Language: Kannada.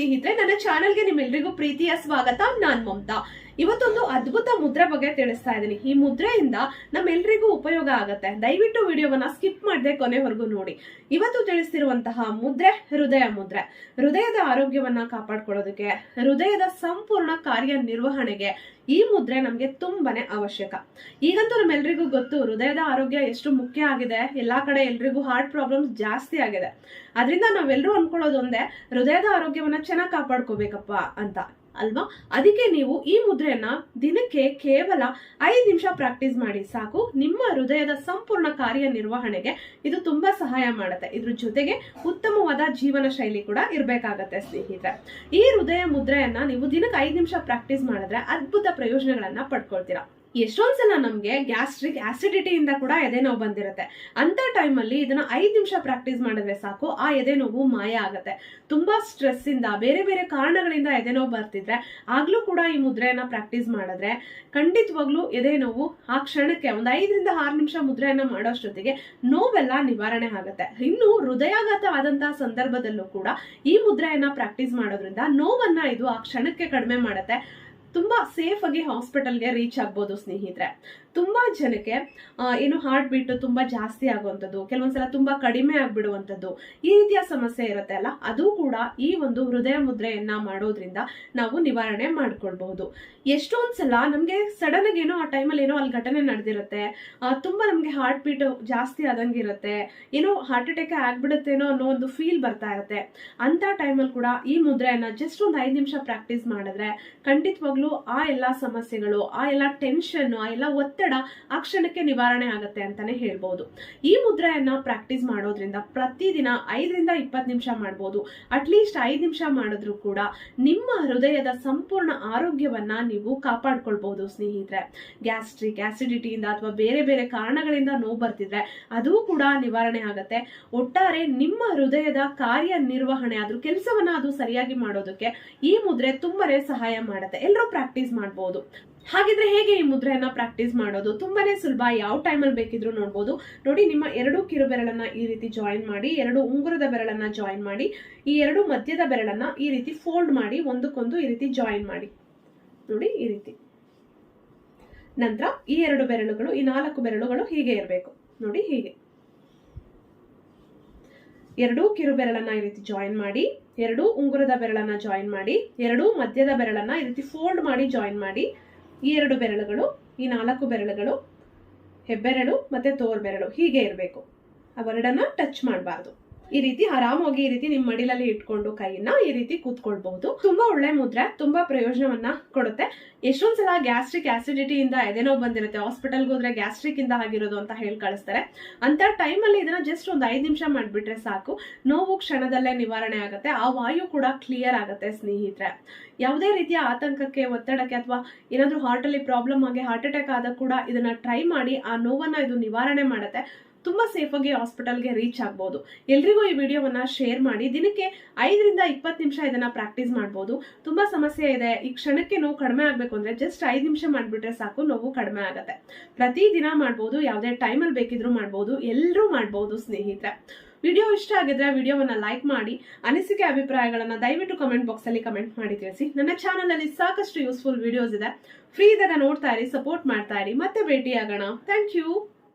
ಸ್ನೇಹಿತರೆ ನನ್ನ ಚಾನೆಲ್ಗೆ ನಿಮ್ಮೆಲ್ಲರಿಗೂ ಪ್ರೀತಿಯ ಸ್ವಾಗತ. ನಾನ್ ಮಮತಾ. ಇವತ್ತೊಂದು ಅದ್ಭುತ ಮುದ್ರೆ ಬಗ್ಗೆ ತಿಳಿಸ್ತಾ ಇದ್ದೀನಿ. ಈ ಮುದ್ರೆಯಿಂದ ನಮ್ಮೆಲ್ಲರಿಗೂ ಉಪಯೋಗ ಆಗುತ್ತೆ. ದಯವಿಟ್ಟು ವಿಡಿಯೋವನ್ನ ಸ್ಕಿಪ್ ಮಾಡದೆ ಕೊನೆವರೆಗೂ ನೋಡಿ. ಇವತ್ತು ತಿಳಿಸ್ತಿರುವಂತಹ ಮುದ್ರೆ ಹೃದಯ ಮುದ್ರೆ. ಹೃದಯದ ಆರೋಗ್ಯವನ್ನ ಕಾಪಾಡ್ಕೊಳ್ಳೋದಕ್ಕೆ, ಹೃದಯದ ಸಂಪೂರ್ಣ ಕಾರ್ಯ ನಿರ್ವಹಣೆಗೆ ಈ ಮುದ್ರೆ ನಮ್ಗೆ ತುಂಬಾನೇ ಅವಶ್ಯಕ. ಈಗಂತೂ ನಮ್ಮೆಲ್ರಿಗೂ ಗೊತ್ತು, ಹೃದಯದ ಆರೋಗ್ಯ ಎಷ್ಟು ಮುಖ್ಯ ಆಗಿದೆ. ಎಲ್ಲಾ ಕಡೆ ಎಲ್ರಿಗೂ ಹಾರ್ಟ್ ಪ್ರಾಬ್ಲಮ್ಸ್ ಜಾಸ್ತಿ ಆಗಿದೆ. ಅದರಿಂದ ನಾವೆಲ್ಲರೂ ಅನ್ಕೊಳ್ಳೋದೊಂದೇ, ಹೃದಯದ ಆರೋಗ್ಯವನ್ನ ಚೆನ್ನಾಗಿ ಕಾಪಾಡ್ಕೋಬೇಕಪ್ಪ ಅಂತ. ಅಲ್ವಾ? ಅದಕ್ಕೆ ನೀವು ಈ ಮುದ್ರೆಯನ್ನ ದಿನಕ್ಕೆ ಕೇವಲ ಐದು ನಿಮಿಷ ಪ್ರಾಕ್ಟೀಸ್ ಮಾಡಿ ಸಾಕು. ನಿಮ್ಮ ಹೃದಯದ ಸಂಪೂರ್ಣ ಕಾರ್ಯ ನಿರ್ವಹಣೆಗೆ ಇದು ತುಂಬಾ ಸಹಾಯ ಮಾಡುತ್ತೆ. ಇದ್ರ ಜೊತೆಗೆ ಉತ್ತಮವಾದ ಜೀವನ ಶೈಲಿ ಕೂಡ ಇರಬೇಕಾಗತ್ತೆ ಸ್ನೇಹಿತರೆ. ಈ ಹೃದಯ ಮುದ್ರೆಯನ್ನ ನೀವು ದಿನಕ್ಕೆ ಐದು ನಿಮಿಷ ಪ್ರಾಕ್ಟೀಸ್ ಮಾಡಿದ್ರೆ ಅದ್ಭುತ ಪ್ರಯೋಜನಗಳನ್ನ ಪಡ್ಕೊಳ್ತೀರಾ. ಎಷ್ಟೊಂದ್ಸಲ ನಮ್ಗೆ ಗ್ಯಾಸ್ಟ್ರಿಕ್ ಆಸಿಡಿಟಿಯಿಂದ ಕೂಡ ಎದೆ ನೋವು ಬಂದಿರುತ್ತೆ. ಅಂತ ಟೈಮಲ್ಲಿ ಇದನ್ನ ಐದು ನಿಮಿಷ ಪ್ರಾಕ್ಟೀಸ್ ಮಾಡಿದ್ರೆ ಸಾಕು, ಆ ಎದೆ ನೋವು ಮಾಯ ಆಗುತ್ತೆ. ತುಂಬಾ ಸ್ಟ್ರೆಸ್ ಇಂದ, ಬೇರೆ ಬೇರೆ ಕಾರಣಗಳಿಂದ ಎದೆ ನೋವು ಬರ್ತಿದ್ರೆ, ಆಗ್ಲೂ ಕೂಡ ಈ ಮುದ್ರೆಯನ್ನ ಪ್ರಾಕ್ಟೀಸ್ ಮಾಡಿದ್ರೆ, ಖಂಡಿತವಾಗ್ಲೂ ಎದೆ ನೋವು ಆ ಕ್ಷಣಕ್ಕೆ, ಒಂದು ಐದರಿಂದ ಆರು ನಿಮಿಷ ಮುದ್ರೆಯನ್ನ ಮಾಡೋಷ್ಟೊತ್ತಿಗೆ ನೋವೆಲ್ಲ ನಿವಾರಣೆ ಆಗುತ್ತೆ. ಇನ್ನು ಹೃದಯಾಘಾತ ಆದಂತಹ ಸಂದರ್ಭದಲ್ಲೂ ಕೂಡ ಈ ಮುದ್ರೆಯನ್ನ ಪ್ರಾಕ್ಟೀಸ್ ಮಾಡೋದ್ರಿಂದ ನೋವನ್ನ ಇದು ಆ ಕ್ಷಣಕ್ಕೆ ಕಡಿಮೆ ಮಾಡುತ್ತೆ. ತುಂಬಾ ಸೇಫ್ ಆಗಿ ಹಾಸ್ಪಿಟಲ್ಗೆ ರೀಚ್ ಆಗ್ಬೋದು ಸ್ನೇಹಿತರೆ. ತುಂಬಾ ಜನಕ್ಕೆ ಏನು ಹಾರ್ಟ್ ಬೀಟ್ ತುಂಬಾ ಜಾಸ್ತಿ ಆಗುವಂಥದ್ದು, ಕೆಲವೊಂದ್ಸಲ ತುಂಬಾ ಕಡಿಮೆ ಆಗ್ಬಿಡುವಂಥದ್ದು ಈ ರೀತಿಯ ಸಮಸ್ಯೆ ಇರುತ್ತೆ ಅಲ್ಲ? ಅದು ಕೂಡ ಈ ಒಂದು ಹೃದಯ ಮುದ್ರೆಯನ್ನ ಮಾಡೋದ್ರಿಂದ ನಾವು ನಿವಾರಣೆ ಮಾಡ್ಕೊಳ್ಬಹುದು. ಎಷ್ಟೊಂದ್ಸಲ ನಮ್ಗೆ ಸಡನ್ ಆಗಿ ಏನೋ ಆ ಟೈಮಲ್ಲಿ ಏನೋ ಅಲ್ಲಿ ಘಟನೆ ನಡೆದಿರುತ್ತೆ ತುಂಬಾ ನಮ್ಗೆ ಹಾರ್ಟ್ ಬೀಟ್ ಜಾಸ್ತಿ ಆದಂಗಿರುತ್ತೆ ಏನೋ ಹಾರ್ಟ್ ಅಟ್ಯಾಕ್ ಆಗ್ಬಿಡುತ್ತೇನೋ ಅನ್ನೋ ಒಂದು ಫೀಲ್ ಬರ್ತಾ ಇರುತ್ತೆ. ಅಂತ ಟೈಮಲ್ಲಿ ಕೂಡ ಈ ಮುದ್ರೆಯನ್ನ ಜಸ್ಟ್ ಒಂದು ಐದು ನಿಮಿಷ ಪ್ರಾಕ್ಟೀಸ್ ಮಾಡಿದ್ರೆ ಖಂಡಿತವಾಗ್ಲೂ ಆ ಎಲ್ಲಾ ಸಮಸ್ಯೆಗಳು, ಆ ಎಲ್ಲ ಟೆನ್ಷನ್ ಆ ಎಲ್ಲ ಒತ್ತಡ ಆ ಕ್ಷಣಕ್ಕೆ ನಿವಾರಣೆ ಆಗುತ್ತೆ ಅಂತಾನೆ ಹೇಳ್ಬೋದು. ಈ ಮುದ್ರೆಯನ್ನ ಪ್ರಾಕ್ಟೀಸ್ ಮಾಡೋದ್ರಿಂದ ಪ್ರತಿದಿನ ಐದರಿಂದ ಇಪ್ಪತ್ತು ನಿಮಿಷ ಮಾಡ್ಬೋದು. ಅಟ್ಲೀಸ್ಟ್ ಐದು ನಿಮಿಷ ಮಾಡಿದ್ರು ಕೂಡ ನಿಮ್ಮ ಹೃದಯದ ಸಂಪೂರ್ಣ ಆರೋಗ್ಯವನ್ನ ನೀವು ಕಾಪಾಡ್ಕೊಳ್ಬಹುದು ಸ್ನೇಹಿತರೆ. ಗ್ಯಾಸ್ಟ್ರಿಕ್ ಆಸಿಡಿಟಿಯಿಂದ ಅಥವಾ ಬೇರೆ ಬೇರೆ ಕಾರಣಗಳಿಂದ ನೋವು ಬರ್ತಿದ್ರೆ ಅದು ಕೂಡ ನಿವಾರಣೆ ಆಗತ್ತೆ. ಒಟ್ಟಾರೆ ನಿಮ್ಮ ಹೃದಯದ ಕಾರ್ಯ ನಿರ್ವಹಣೆ ಅದ್ರ ಕೆಲಸವನ್ನ ಅದು ಸರಿಯಾಗಿ ಮಾಡೋದಕ್ಕೆ ಈ ಮುದ್ರೆ ತುಂಬಾನೇ ಸಹಾಯ ಮಾಡುತ್ತೆ. ಎಲ್ಲರೂ ಪ್ರಾಕ್ಟೀಸ್ ಮಾಡಬಹುದು ಹಾಗಿದ್ರೆ ಹೇಗೆ ಈ ಮುದ್ರೆಯನ್ನ ಪ್ರಾಕ್ಟೀಸ್ ಮಾಡೋದು? ತುಂಬಾನೇ ಸುಲಭ. ಯಾವ ಟೈಮಲ್ಲಿ ಬೇಕಿದ್ರು ನೋಡ್ಬೋದು. ನೋಡಿ, ನಿಮ್ಮ ಎರಡು ಕಿರು ಬೆರಳನ್ನ ಈ ರೀತಿ ಜಾಯಿನ್ ಮಾಡಿ, ಎರಡು ಉಂಗುರದ ಬೆರಳನ್ನ ಜಾಯಿನ್ ಮಾಡಿ, ಈ ಎರಡು ಮಧ್ಯದ ಬೆರಳನ್ನ ಈ ರೀತಿ ಫೋಲ್ಡ್ ಮಾಡಿ, ಒಂದಕ್ಕೊಂದು ಈ ರೀತಿ ಜಾಯಿನ್ ಮಾಡಿ. ನೋಡಿ, ಈ ರೀತಿ. ನಂತರ ಈ ಎರಡು ಬೆರಳುಗಳು, ಈ ನಾಲ್ಕು ಬೆರಳುಗಳು ಹೀಗೆ ಇರಬೇಕು. ನೋಡಿ, ಹೀಗೆ. ಎರಡೂ ಕಿರು ಬೆರಳನ್ನ ಈ ರೀತಿ ಜಾಯಿನ್ ಮಾಡಿ, ಎರಡು ಉಂಗುರದ ಬೆರಳನ್ನ ಜಾಯಿನ್ ಮಾಡಿ, ಎರಡು ಮಧ್ಯದ ಬೆರಳನ್ನ ಈ ರೀತಿ ಫೋಲ್ಡ್ ಮಾಡಿ ಜಾಯಿನ್ ಮಾಡಿ, ಈ ಎರಡು ಬೆರಳುಗಳು, ಈ ನಾಲ್ಕು ಬೆರಳುಗಳು, ಹೆಬ್ಬೆರಳು ಮತ್ತೆ ತೋರ್ಬೆರಳು ಹೀಗೆ ಇರಬೇಕು. ಅವೆರಡನ್ನ ಟಚ್ ಮಾಡಬಾರ್ದು. ಈ ರೀತಿ ಆರಾಮಾಗಿ ಈ ರೀತಿ ನಿಮ್ಮ ಮಡಿಲಲ್ಲಿ ಇಟ್ಕೊಂಡು ಕೈಯನ್ನ ಈ ರೀತಿ ಕೂತ್ಕೊಳ್ಬಹುದು. ತುಂಬಾ ಒಳ್ಳೆ ಮುದ್ರೆ, ತುಂಬಾ ಪ್ರಯೋಜನವನ್ನ ಕೊಡುತ್ತೆ. ಎಷ್ಟೊಂದ್ ಸಲ ಗ್ಯಾಸ್ಟ್ರಿಕ್ ಆಸಿಡಿಟಿಯಿಂದ ಎದೆನೋ ಬಂದಿರುತ್ತೆ, ಹಾಸ್ಪಿಟಲ್ಗೆ ಹೋದ್ರೆ ಗ್ಯಾಸ್ಟ್ರಿಕ್ ಇಂದ ಆಗಿರೋದು ಅಂತ ಹೇಳಿ ಕಳಿಸ್ತಾರೆ. ಅಂತ ಟೈಮಲ್ಲಿ ಇದನ್ನ ಜಸ್ಟ್ ಒಂದು ಐದು ನಿಮಿಷ ಮಾಡ್ಬಿಟ್ರೆ ಸಾಕು. ನೋವು ಕ್ಷಣದಲ್ಲೇ ನಿವಾರಣೆ ಆಗುತ್ತೆ, ಆ ವಾಯು ಕೂಡ ಕ್ಲಿಯರ್ ಆಗುತ್ತೆ ಸ್ನೇಹಿತರೆ. ಯಾವುದೇ ರೀತಿಯ ಆತಂಕಕ್ಕೆ, ಒತ್ತಡಕ್ಕೆ ಅಥವಾ ಏನಾದ್ರೂ ಹಾರ್ಟ್ ಅಲ್ಲಿ ಪ್ರಾಬ್ಲಮ್ ಆಗಿ ಹಾರ್ಟ್ ಅಟ್ಯಾಕ್ ಆದಾಗ ಕೂಡ ಇದನ್ನ ಟ್ರೈ ಮಾಡಿ ಆ ನೋವನ್ನ ಇದು ನಿವಾರಣೆ ಮಾಡುತ್ತೆ. ತುಂಬಾ ಸೇಫ್ ಆಗಿ ಹಾಸ್ಪಿಟಲ್ಗೆ ರೀಚ್ ಆಗ್ಬೋದು. ಎಲ್ರಿಗೂ ಈ ವಿಡಿಯೋವನ್ನ ಶೇರ್ ಮಾಡಿ. ದಿನಕ್ಕೆ ಐದರಿಂದ ಇಪ್ಪತ್ತು ನಿಮಿಷ ಇದನ್ನ ಪ್ರಾಕ್ಟೀಸ್ ಮಾಡ್ಬೋದು. ತುಂಬಾ ಸಮಸ್ಯೆ ಇದೆ. ಈ ಕ್ಷಣಕ್ಕೆ ನೋವು ಕಡಿಮೆ ಆಗ್ಬೇಕು ಅಂದ್ರೆ ಜಸ್ಟ್ ಐದು ನಿಮಿಷ ಮಾಡಿಬಿಟ್ರೆ ಸಾಕು, ನೋವು ಕಡಿಮೆ ಆಗುತ್ತೆ. ಪ್ರತಿ ದಿನ ಮಾಡ್ಬೋದು, ಯಾವುದೇ ಟೈಮಲ್ಲಿ ಬೇಕಿದ್ರೂ ಮಾಡ್ಬೋದು ಎಲ್ಲರೂ ಮಾಡ್ಬೋದು ಸ್ನೇಹಿತರೆ. ವಿಡಿಯೋ ಇಷ್ಟ ಆಗಿದ್ರೆ ವಿಡಿಯೋವನ್ನ ಲೈಕ್ ಮಾಡಿ. ಅನಿಸಿಕೆ ಅಭಿಪ್ರಾಯಗಳನ್ನ ದಯವಿಟ್ಟು ಕಮೆಂಟ್ ಬಾಕ್ಸ್ ಅಲ್ಲಿ ಕಮೆಂಟ್ ಮಾಡಿ ತಿಳಿಸಿ. ನನ್ನ ಚಾನಲ್ ಅಲ್ಲಿ ಸಾಕಷ್ಟು ಯೂಸ್ಫುಲ್ ವಿಡಿಯೋಸ್ ಇದೆ. ಫ್ರೀ ಇದ್ದಾಗ ನೋಡ್ತಾ ಇರಿ ಸಪೋರ್ಟ್ ಮಾಡ್ತಾ ಇರಿ. ಮತ್ತೆ ಭೇಟಿಯಾಗೋಣ. Thank you